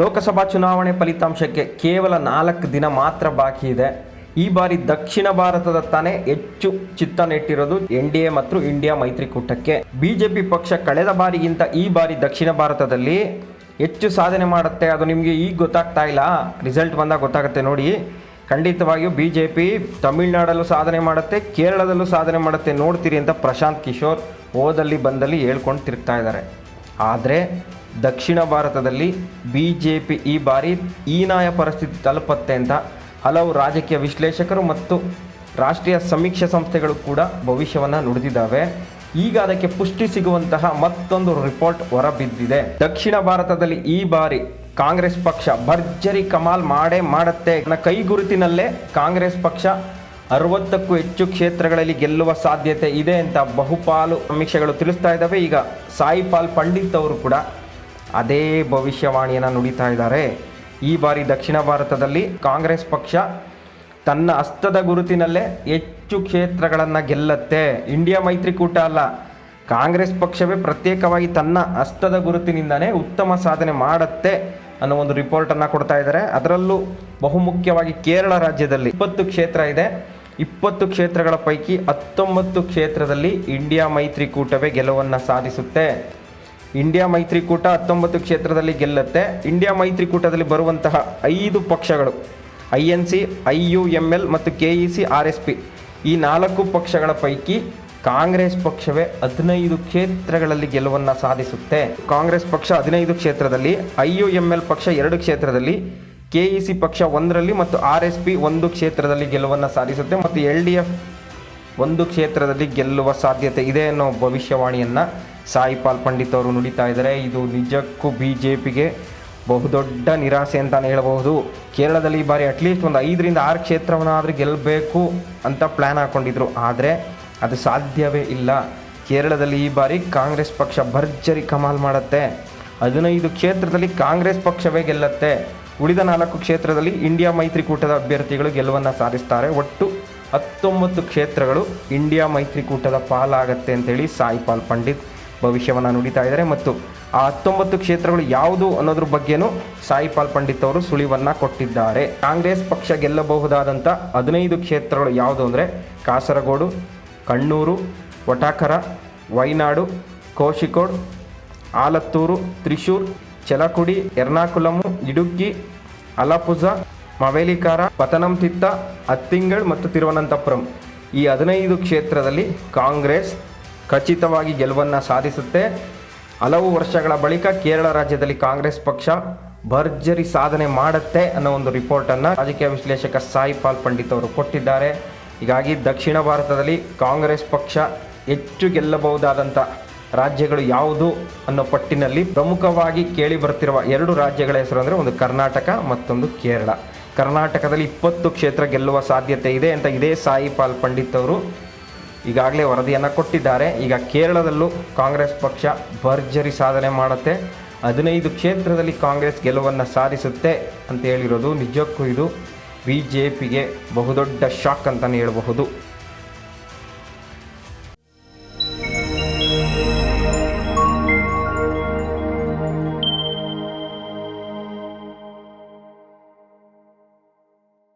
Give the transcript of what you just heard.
ಲೋಕಸಭಾ ಚುನಾವಣೆ ಫಲಿತಾಂಶಕ್ಕೆ ಕೇವಲ ನಾಲ್ಕು ದಿನ ಮಾತ್ರ ಬಾಕಿ ಇದೆ. ಈ ಬಾರಿ ದಕ್ಷಿಣ ಭಾರತದ ತಾನೇ ಹೆಚ್ಚು ಚಿತ್ತ ನೆಟ್ಟಿರೋದು ಎನ್ ಡಿ ಎ ಮತ್ತು ಇಂಡಿಯಾ ಮೈತ್ರಿಕೂಟಕ್ಕೆ. ಬಿಜೆಪಿ ಪಕ್ಷ ಕಳೆದ ಬಾರಿಗಿಂತ ಈ ಬಾರಿ ದಕ್ಷಿಣ ಭಾರತದಲ್ಲಿ ಹೆಚ್ಚು ಸಾಧನೆ ಮಾಡುತ್ತೆ. ಅದು ನಿಮಗೆ ಈಗ ಗೊತ್ತಾಗ್ತಾ ಇಲ್ಲ. ರಿಸಲ್ಟ್ ಬಂದಾಗ ಗೊತ್ತಾಗುತ್ತೆ ನೋಡಿ. ಖಂಡಿತವಾಗಿಯೂ ಬಿ ಜೆ ಪಿ ತಮಿಳ್ನಾಡಲ್ಲೂ ಸಾಧನೆ ಮಾಡುತ್ತೆ, ಕೇರಳದಲ್ಲೂ ಸಾಧನೆ ಮಾಡುತ್ತೆ ನೋಡ್ತೀರಿ ಅಂತ ಪ್ರಶಾಂತ್ ಕಿಶೋರ್ ಓದಲ್ಲಿ ಬಂದಲ್ಲಿ ಹೇಳ್ಕೊಂಡು ತಿರುಗ್ತಾ ಇದ್ದಾರೆ. ಆದರೆ ದಕ್ಷಿಣ ಭಾರತದಲ್ಲಿ ಬಿ ಜೆ ಪಿ ಈ ಬಾರಿ ಹೀನಾಯ ಪರಿಸ್ಥಿತಿ ತಲುಪತ್ತೆ ಅಂತ ಹಲವು ರಾಜಕೀಯ ವಿಶ್ಲೇಷಕರು ಮತ್ತು ರಾಷ್ಟ್ರೀಯ ಸಮೀಕ್ಷೆ ಸಂಸ್ಥೆಗಳು ಕೂಡ ಭವಿಷ್ಯವನ್ನು ನುಡಿದಿದ್ದಾವೆ. ಈಗ ಅದಕ್ಕೆ ಪುಷ್ಟಿ ಸಿಗುವಂತಹ ಮತ್ತೊಂದು ರಿಪೋರ್ಟ್ ಹೊರಬಿದ್ದಿದೆ. ದಕ್ಷಿಣ ಭಾರತದಲ್ಲಿ ಈ ಬಾರಿ ಕಾಂಗ್ರೆಸ್ ಪಕ್ಷ ಭರ್ಜರಿ ಕಮಾಲ್ ಮಾಡೇ ಮಾಡುತ್ತೆ. ಕೈಗುರುತಿನಲ್ಲೇ ಕಾಂಗ್ರೆಸ್ ಪಕ್ಷ ಅರವತ್ತಕ್ಕೂ ಹೆಚ್ಚು ಕ್ಷೇತ್ರಗಳಲ್ಲಿ ಗೆಲ್ಲುವ ಸಾಧ್ಯತೆ ಇದೆ ಅಂತ ಬಹುಪಾಲು ಸಮೀಕ್ಷೆಗಳು ತಿಳಿಸ್ತಾ ಇದ್ದಾವೆ. ಈಗ ಸಾಯಿಪಾಲ್ ಪಂಡಿತ್ ಅವರು ಕೂಡ ಅದೇ ಭವಿಷ್ಯವಾಣಿಯನ್ನು ನುಡಿತಾ ಇದ್ದಾರೆ. ಈ ಬಾರಿ ದಕ್ಷಿಣ ಭಾರತದಲ್ಲಿ ಕಾಂಗ್ರೆಸ್ ಪಕ್ಷ ತನ್ನ ಹಸ್ತದ ಗುರುತಿನಲ್ಲೇ ಹೆಚ್ಚು ಕ್ಷೇತ್ರಗಳನ್ನು ಗೆಲ್ಲತ್ತೆ. ಇಂಡಿಯಾ ಮೈತ್ರಿಕೂಟ ಅಲ್ಲ. ಕಾಂಗ್ರೆಸ್ ಪಕ್ಷವೇ ಪ್ರತ್ಯೇಕವಾಗಿ ತನ್ನ ಹಸ್ತದ ಗುರುತಿನಿಂದನೇ ಉತ್ತಮ ಸಾಧನೆ ಮಾಡುತ್ತೆ ಅನ್ನೋ ಒಂದು ರಿಪೋರ್ಟನ್ನು ಕೊಡ್ತಾ ಇದ್ದಾರೆ. ಅದರಲ್ಲೂ ಬಹುಮುಖ್ಯವಾಗಿ ಕೇರಳ ರಾಜ್ಯದಲ್ಲಿ ಇಪ್ಪತ್ತು ಕ್ಷೇತ್ರ ಇದೆ. ಇಪ್ಪತ್ತು ಕ್ಷೇತ್ರಗಳ ಪೈಕಿ ಹತ್ತೊಂಬತ್ತು ಕ್ಷೇತ್ರದಲ್ಲಿ ಇಂಡಿಯಾ ಮೈತ್ರಿಕೂಟವೇ ಗೆಲುವನ್ನು ಸಾಧಿಸುತ್ತೆ. ಇಂಡಿಯಾ ಮೈತ್ರಿಕೂಟ ಹತ್ತೊಂಬತ್ತು ಕ್ಷೇತ್ರದಲ್ಲಿ ಗೆಲ್ಲುತ್ತೆ. ಇಂಡಿಯಾ ಮೈತ್ರಿಕೂಟದಲ್ಲಿ ಬರುವಂತಹ ಐದು ಪಕ್ಷಗಳು I N C, I U M L ಮತ್ತು K E C, R S P. ಈ ನಾಲ್ಕು ಪಕ್ಷಗಳ ಪೈಕಿ ಕಾಂಗ್ರೆಸ್ ಪಕ್ಷವೇ ಹದಿನೈದು ಕ್ಷೇತ್ರಗಳಲ್ಲಿ ಗೆಲುವನ್ನು ಸಾಧಿಸುತ್ತೆ. ಕಾಂಗ್ರೆಸ್ ಪಕ್ಷ ಹದಿನೈದು ಕ್ಷೇತ್ರದಲ್ಲಿ, ಐ ಯು ಎಂ ಎಲ್ ಪಕ್ಷ ಎರಡು ಕ್ಷೇತ್ರದಲ್ಲಿ, ಕೆ ಇ ಸಿ ಪಕ್ಷ ಒಂದರಲ್ಲಿ ಮತ್ತು ಆರ್ ಎಸ್ ಪಿ ಒಂದು ಕ್ಷೇತ್ರದಲ್ಲಿ ಗೆಲುವನ್ನು ಸಾಧಿಸುತ್ತೆ. ಮತ್ತು ಎಲ್ ಡಿ ಎಫ್ ಒಂದು ಕ್ಷೇತ್ರದಲ್ಲಿ ಗೆಲ್ಲುವ ಸಾಧ್ಯತೆ ಇದೆ ಅನ್ನೋ ಭವಿಷ್ಯವಾಣಿಯನ್ನು ಸಾಯಿಪಾಲ್ ಪಂಡಿತ್ ಅವರು ನುಡಿತಾ ಇದ್ದಾರೆ. ಇದು ನಿಜಕ್ಕೂ ಬಿ ಜೆ ಪಿಗೆ ಬಹುದೊಡ್ಡ ನಿರಾಸೆ ಅಂತಲೇ ಹೇಳಬಹುದು. ಕೇರಳದಲ್ಲಿ ಈ ಬಾರಿ ಅಟ್ಲೀಸ್ಟ್ ಒಂದು ಐದರಿಂದ ಆರು ಕ್ಷೇತ್ರವನ್ನಾದರೂ ಗೆಲ್ಲಬೇಕು ಅಂತ ಪ್ಲ್ಯಾನ್ ಹಾಕ್ಕೊಂಡಿದ್ರು ಆದರೆ ಅದು ಸಾಧ್ಯವೇ ಇಲ್ಲ. ಕೇರಳದಲ್ಲಿ ಈ ಬಾರಿ ಕಾಂಗ್ರೆಸ್ ಪಕ್ಷ ಭರ್ಜರಿ ಕಮಾಲ್ ಮಾಡುತ್ತೆ. ಹದಿನೈದು ಕ್ಷೇತ್ರದಲ್ಲಿ ಕಾಂಗ್ರೆಸ್ ಪಕ್ಷವೇ ಗೆಲ್ಲತ್ತೆ. ಉಳಿದ ನಾಲ್ಕು ಕ್ಷೇತ್ರದಲ್ಲಿ ಇಂಡಿಯಾ ಮೈತ್ರಿಕೂಟದ ಅಭ್ಯರ್ಥಿಗಳು ಗೆಲುವನ್ನು ಸಾಧಿಸ್ತಾರೆ. ಒಟ್ಟು ಹತ್ತೊಂಬತ್ತು ಕ್ಷೇತ್ರಗಳು ಇಂಡಿಯಾ ಮೈತ್ರಿಕೂಟದ ಪಾಲಾಗತ್ತೆ ಅಂತೇಳಿ ಸಾಯಿ ಪಾಲ್ ಪಂಡಿತ್ ಭವಿಷ್ಯವನ್ನು ನುಡಿತಾ ಇದ್ದಾರೆ. ಮತ್ತು ಆ ಹತ್ತೊಂಬತ್ತು ಕ್ಷೇತ್ರಗಳು ಯಾವುದು ಅನ್ನೋದ್ರ ಬಗ್ಗೆನೂ ಸಾಯಿಪಾಲ್ ಪಂಡಿತ್ ಅವರು ಸುಳಿವನ್ನು ಕೊಟ್ಟಿದ್ದಾರೆ. ಕಾಂಗ್ರೆಸ್ ಪಕ್ಷ ಗೆಲ್ಲಬಹುದಾದಂಥ ಹದಿನೈದು ಕ್ಷೇತ್ರಗಳು ಯಾವುದು ಅಂದರೆ ಕಾಸರಗೋಡು, ಕಣ್ಣೂರು ವಟಾಕರ ವೈನಾಡು, ಕೋಶಿಕೋಡ್, ಆಲತ್ತೂರು, ತ್ರಿಶೂರ್, ಚಲಕುಡಿ ಎರ್ನಾಕುಲಮು ಇಡುಕ್ಕಿ, ಅಲಪುಜ ಮವೇಲಿಕಾರ, ಪತನಂತಿತ್ತ ಅತ್ತಿಂಗಳ್ ಮತ್ತು ತಿರುವನಂತಪುರಂ. ಈ ಹದಿನೈದು ಕ್ಷೇತ್ರದಲ್ಲಿ ಕಾಂಗ್ರೆಸ್ ಖಚಿತವಾಗಿ ಗೆಲುವನ್ನು ಸಾಧಿಸುತ್ತೆ. ಹಲವು ವರ್ಷಗಳ ಬಳಿಕ ಕೇರಳ ರಾಜ್ಯದಲ್ಲಿ ಕಾಂಗ್ರೆಸ್ ಪಕ್ಷ ಭರ್ಜರಿ ಸಾಧನೆ ಮಾಡುತ್ತೆ ಅನ್ನೋ ಒಂದು ರಿಪೋರ್ಟನ್ನು ರಾಜಕೀಯ ವಿಶ್ಲೇಷಕ ಸಾಯಿ ಪಾಲ್ ಪಂಡಿತ್ ಅವರು ಕೊಟ್ಟಿದ್ದಾರೆ. ಹೀಗಾಗಿ ದಕ್ಷಿಣ ಭಾರತದಲ್ಲಿ ಕಾಂಗ್ರೆಸ್ ಪಕ್ಷ ಹೆಚ್ಚು ಗೆಲ್ಲಬಹುದಾದಂಥ ರಾಜ್ಯಗಳು ಯಾವುದು ಅನ್ನೋ ಪಟ್ಟಿನಲ್ಲಿ ಪ್ರಮುಖವಾಗಿ ಕೇಳಿ ಬರ್ತಿರುವ ಎರಡು ರಾಜ್ಯಗಳ ಹೆಸರು ಅಂದರೆ ಒಂದು ಕರ್ನಾಟಕ ಮತ್ತೊಂದು ಕೇರಳ. ಕರ್ನಾಟಕದಲ್ಲಿ ಇಪ್ಪತ್ತು ಕ್ಷೇತ್ರ ಗೆಲ್ಲುವ ಸಾಧ್ಯತೆ ಇದೆ ಅಂತ ಇದೇ ಸಾಯಿ ಪಾಲ್ ಪಂಡಿತ್ ಅವರು ಈಗಾಗಲೇ ವರದಿಯನ್ನು ಕೊಟ್ಟಿದ್ದಾರೆ. ಈಗ ಕೇರಳದಲ್ಲೂ ಕಾಂಗ್ರೆಸ್ ಪಕ್ಷ ಭರ್ಜರಿ ಸಾಧನೆ ಮಾಡುತ್ತೆ. ಹದಿನೈದು ಕ್ಷೇತ್ರದಲ್ಲಿ ಕಾಂಗ್ರೆಸ್ ಗೆಲುವನ್ನು ಸಾಧಿಸುತ್ತೆ ಅಂತ ಹೇಳಿರೋದು ನಿಜಕ್ಕೂ ಇದು. ಬಿ ಜೆ ಪಿಗೆ ಬಹುದೊಡ್ಡ ಶಾಕ್ ಅಂತಲೇ ಹೇಳಬಹುದು.